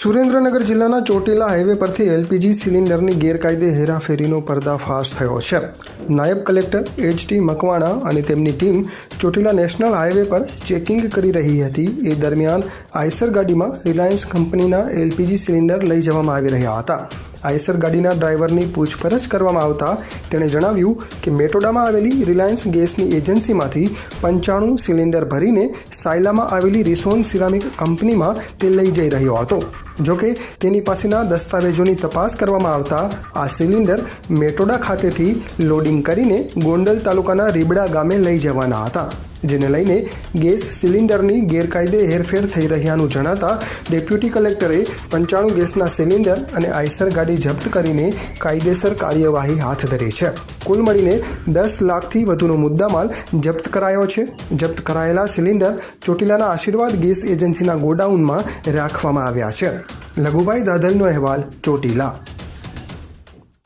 સુરેન્દ્રનગર જિલ્લાના ચોટીલા હાઈવે પરથી એલપીજી સિલિન્ડરની ગેરકાયદે હેરાફેરીનો પર્દાફાશ થયો છે. નાયબ કલેક્ટર એચ ટી મકવાણા અને તેમની ટીમ ચોટીલા નેશનલ હાઈવે પર ચેકિંગ કરી રહી હતી. એ દરમિયાન આઈસર ગાડીમાં રિલાયન્સ કંપનીના એલપીજી સિલિન્ડર લઈ જવામાં આવી રહ્યા હતા. આઈસર ગાડીના ડ્રાઈવરની પૂછપરછ કરવામાં આવતા તેણે જણાવ્યું કે મેટોડામાં આવેલી રિલાયન્સ ગેસની એજન્સીમાંથી પંચાણું સિલિન્ડર ભરીને સાયલામાં આવેલી રિસોન સિરામિક કંપનીમાં તે લઈ જઈ રહ્યો હતો. જોકે તેની પાસેના દસ્તાવેજોની તપાસ કરવામાં આવતા આ સિલિન્ડર મેટોડા ખાતેથી લોડિંગ કરીને ગોંડલ તાલુકાના રીબડા ગામે લઈ જવાના હતા. જેને લઈને ગેસ સિલિન્ડરની ગેરકાયદે હેરફેર થઈ રહ્યાનું જણાતા ડેપ્યુટી કલેક્ટરે પંચાણું ગેસના સિલિન્ડર અને આઈસર ગાડી જપ્ત કરીને કાયદેસર કાર્યવાહી હાથ ધરી છે. કુલ મળીને દસ લાખથી વધુનો મુદ્દામાલ જપ્ત કરાયો છે. જપ્ત કરાયેલા સિલિન્ડર ચોટીલાના આશીર્વાદ ગેસ એજન્સીના ગોડાઉનમાં રાખવામાં આવ્યા છે. લઘુભાઈ દાદલનો અહેવાલ ચોટીલા.